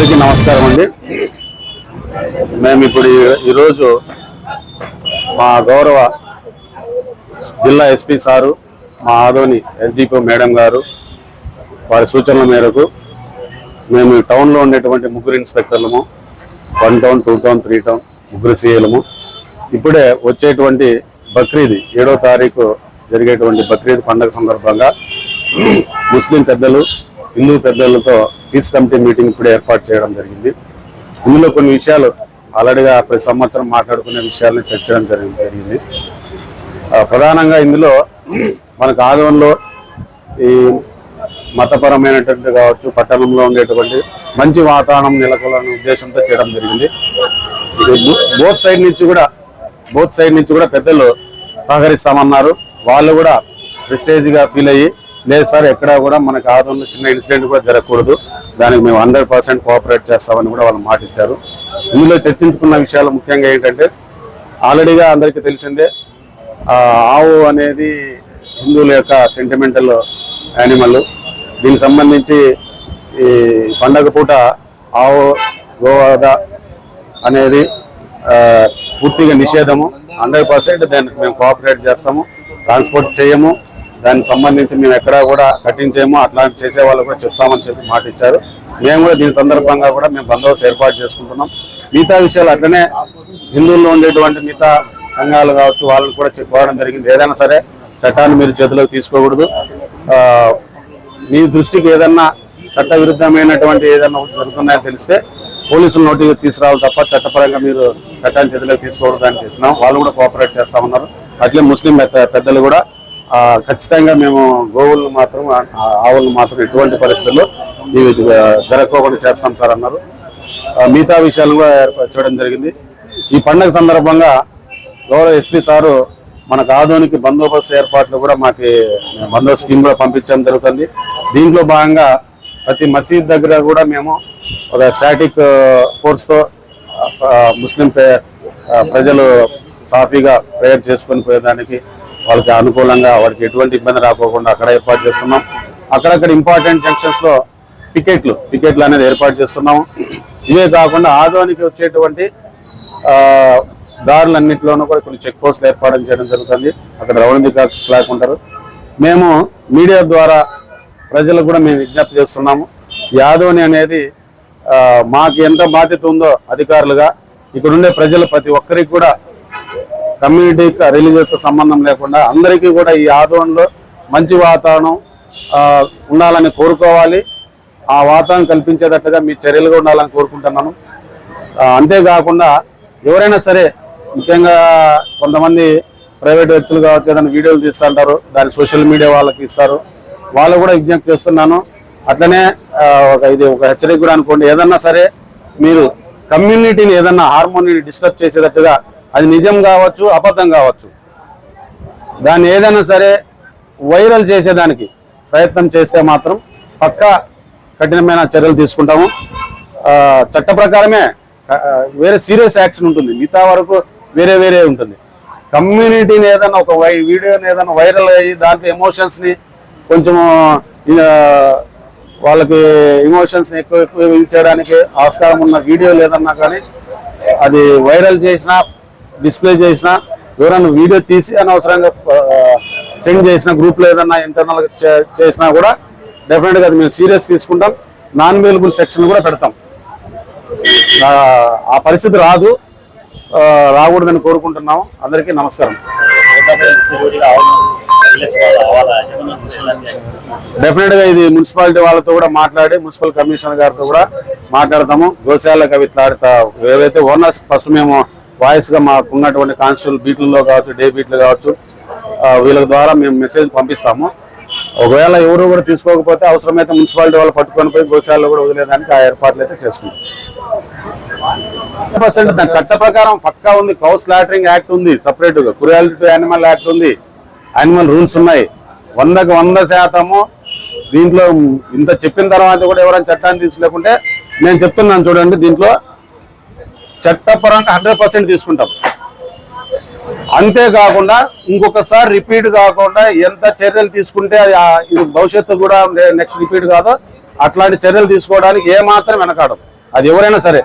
అందరికీ నమస్కారం అండి. మేము ఇప్పుడు ఈ- ఈరోజు మా గౌరవ జిల్లా ఎస్పీ సారు మా ఆదోని ఎస్డిపో మేడం గారు వారి సూచనల మేరకు మేము టౌన్లో ఉండేటువంటి ముగ్గురు ఇన్స్పెక్టర్లము one town two town three town ముగ్గురు సీఏలము. ఇప్పుడే వచ్చేటువంటి బక్రీద్ ఏడో తారీఖు జరిగేటువంటి బక్రీద్ పండుగ సందర్భంగా ముస్లిం పెద్దలు హిందూ పెద్దలతో పీస్ కమిటీ మీటింగ్ ఇప్పుడు ఏర్పాటు చేయడం జరిగింది. ఇందులో కొన్ని విషయాలు ఆల్రెడీగా ప్రతి సంవత్సరం మాట్లాడుకునే విషయాలను చర్చడం జరిగింది. ప్రధానంగా ఇందులో మనకు ఆదోన్లో ఈ మతపరమైనటువంటి కావచ్చు పట్టణంలో ఉండేటువంటి మంచి వాతావరణం నెలకొల్లని ఉద్దేశంతో చేయడం జరిగింది. బోత్ సైడ్ నుంచి కూడా బోత్ సైడ్ నుంచి కూడా పెద్దలు సహకరిస్తామన్నారు. వాళ్ళు కూడా ప్రెస్టేజ్గా ఫీల్ అయ్యి లేదు సార్ ఎక్కడ కూడా మనకు ఆదంలో చిన్న ఇన్సిడెంట్ కూడా జరగకూడదు. దానికి మేము హండ్రెడ్ పర్సెంట్ కోఆపరేట్ చేస్తామని కూడా వాళ్ళు మాట ఇచ్చారు. ఇందులో చర్చించుకున్న విషయాలు ముఖ్యంగా ఏంటంటే ఆల్రెడీగా అందరికీ తెలిసిందే ఆవు అనేది హిందువుల యొక్క సెంటిమెంటల్ యానిమల్ దీనికి సంబంధించి ఈ పండగ పూట ఆవు గోవాద అనేది పూర్తిగా నిషేధము. హండ్రెడ్ పర్సెంట్ దానికి మేము కోఆపరేట్ చేస్తాము ట్రాన్స్పోర్ట్ చేయము. దానికి సంబంధించి మేము ఎక్కడా కూడా కట్టించేమో అట్లాంటి చేసే వాళ్ళు కూడా చెప్తామని చెప్పి మాట ఇచ్చారు. మేము కూడా దీని సందర్భంగా కూడా మేము బందోబస్తు ఏర్పాటు చేసుకుంటున్నాం. మిగతా విషయాలు అట్లనే హిందువుల్లో ఉండేటువంటి మిగతా సంఘాలు కావచ్చు వాళ్ళని కూడా చెప్పుకోవడం జరిగింది. ఏదైనా సరే చట్టాన్ని మీరు చేతిలోకి తీసుకోకూడదు. మీ దృష్టికి ఏదన్నా చట్ట విరుద్ధమైనటువంటి ఏదన్నా జరుగుతున్నాయని తెలిస్తే పోలీసులు నోటికి తీసుకురావాలి తప్ప చట్టపరంగా మీరు చట్టాన్ని చేతిలోకి తీసుకోకూడదు అని చెప్తున్నాం. వాళ్ళు కూడా కోఆపరేట్ చేస్తామన్నారు అట్లే ముస్లిం పెద్దలు కూడా ఖచ్చితంగా మేము గోవులను మాత్రం ఆవులను మాత్రం ఎటువంటి పరిస్థితుల్లో ఇవి జరగకోకుండా చేస్తాం సార్ అన్నారు. మిగతా విషయాలు కూడా ఏర్పాటు చేయడం జరిగింది. ఈ పండగ సందర్భంగా గౌరవ ఎస్పీ సారు మనకు ఆధునిక బందోబస్తు ఏర్పాట్లు కూడా మాకు బందో స్కీమ్ కూడా పంపించడం జరుగుతుంది. దీంట్లో భాగంగా ప్రతి మసీద్ దగ్గర కూడా మేము ఒక స్టాటిక్ ఫోర్స్తో ముస్లిం ప్రజలు సాఫీగా ప్రేయర్ చేసుకొని పోయేదానికి వాళ్ళకి అనుకూలంగా వాడికి ఎటువంటి ఇబ్బంది రాకోకుండా అక్కడ ఏర్పాటు చేస్తున్నాం. అక్కడక్కడ ఇంపార్టెంట్ జంక్షన్స్లో టికెట్లు పికెట్లు పికెట్లు అనేది ఏర్పాటు చేస్తున్నాము. ఇవే కాకుండా ఆదోనికి వచ్చేటువంటి దారులన్నింటిలోనూ కూడా కొన్ని చెక్ పోస్టులు ఏర్పాటు చేయడం జరుగుతుంది. అక్కడ రౌండ్ క్లాక్ ఉంటారు. మేము మీడియా ద్వారా ప్రజలకు కూడా మేము విజ్ఞప్తి చేస్తున్నాము. యాదోని అనేది మాకు ఎంత బాధ్యత ఉందో అధికారులుగా ఇక్కడుండే ప్రజలు ప్రతి ఒక్కరికి కూడా కమ్యూనిటీకి రిలీజియస్తో సంబంధం లేకుండా అందరికీ కూడా ఈ ఆదోళనలో మంచి వాతావరణం ఉండాలని కోరుకోవాలి. ఆ వాతావరణం కల్పించేటట్టుగా మీ చర్యలుగా ఉండాలని కోరుకుంటున్నాను. అంతేకాకుండా ఎవరైనా సరే ముఖ్యంగా కొంతమంది ప్రైవేట్ వ్యక్తులు కావచ్చు ఏదైనా వీడియోలు తీస్తుంటారు దాన్ని సోషల్ మీడియా వాళ్ళకి ఇస్తారు. వాళ్ళు కూడా విజ్ఞప్తి చేస్తున్నాను. అట్లనే ఒక ఇది ఒక హెచ్చరిక కూడా అనుకోండి. ఏదన్నా సరే మీరు కమ్యూనిటీని ఏదన్నా హార్మోనీని డిస్టర్బ్ చేసేటట్టుగా అది నిజం కావచ్చు అబద్ధం కావచ్చు. దాన్ని ఏదైనా సరే వైరల్ చేసేదానికి ప్రయత్నం చేస్తే మాత్రం పక్కా కఠినమైన చర్యలు తీసుకుంటాము. చట్ట ప్రకారమే వేరే సీరియస్ యాక్షన్ ఉంటుంది. మిగతా వరకు వేరే వేరే ఉంటుంది. కమ్యూనిటీని ఏదైనా ఒక వై వీడియోని ఏదైనా వైరల్ అయ్యి దాంట్లో ఎమోషన్స్ని కొంచెం వాళ్ళకి ఎమోషన్స్ని ఎక్కువ ఎక్కువ ఇది చేయడానికి ఆస్కారం ఉన్న వీడియోలు ఏదన్నా కానీ అది వైరల్ చేసినా డిస్ప్లే చేసినా ఎవరైనా వీడియో తీసి అనవసరంగా సెండ్ చేసిన గ్రూప్లో ఏదన్నా ఇంటర్నల్ చేసినా కూడా డెఫినెట్గా అది మేము సీరియస్ తీసుకుంటాం. నాన్ అవైలబుల్ సెక్షన్ కూడా పెడతాం. ఆ, ఆ పరిస్థితి రాదు. రాకూడదని కోరుకుంటున్నాము. అందరికీ నమస్కారం. డెఫినెట్గా ఇది మున్సిపాలిటీ వాళ్ళతో కూడా మాట్లాడి మున్సిపల్ కమిషనర్ గారితో కూడా మాట్లాడతాము. గోశాలకు అవి ఇట్లా ఏవైతే ఓనర్స్ ఫస్ట్ మేము వాయిస్గా మాకు ఉన్నటువంటి కానిస్టేబుల్ బీట్లలో కావచ్చు డే బీట్లు కావచ్చు వీళ్ళ ద్వారా మేము మెసేజ్ పంపిస్తాము. ఒకవేళ ఎవరు కూడా తీసుకోకపోతే అవసరమైతే మున్సిపాలిటీ వాళ్ళు పట్టుకొని పోయి గోశాలలో కూడా వదిలేదానికి ఆ ఏర్పాట్లు అయితే చేసుకున్నాం పర్సెంట్ దాని చట్ట ప్రకారం పక్కా ఉంది కౌ స్లాటరింగ్ యాక్ట్ ఉంది సపరేట్గా క్రుయాలిటీ యానిమల్ యాక్ట్ ఉంది యానిమల్ రూల్స్ ఉన్నాయి. వందకు వంద శాతము దీంట్లో ఇంత చెప్పిన తర్వాత కూడా ఎవరైనా చట్టాన్ని తీసుకోలేకుంటే నేను చెప్తున్నాను చూడండి దీంట్లో చట్టపరంగా హండ్రెడ్ పర్సెంట్ తీసుకుంటాం. అంతేకాకుండా ఇంకొకసారి రిపీట్ కాకుండా ఎంత చర్యలు తీసుకుంటే అది ఇది భవిష్యత్తు కూడా నెక్స్ట్ రిపీట్ కాదో. అట్లాంటి చర్యలు తీసుకోవడానికి ఏ మాత్రం వెనకాడం అది ఎవరైనా సరే.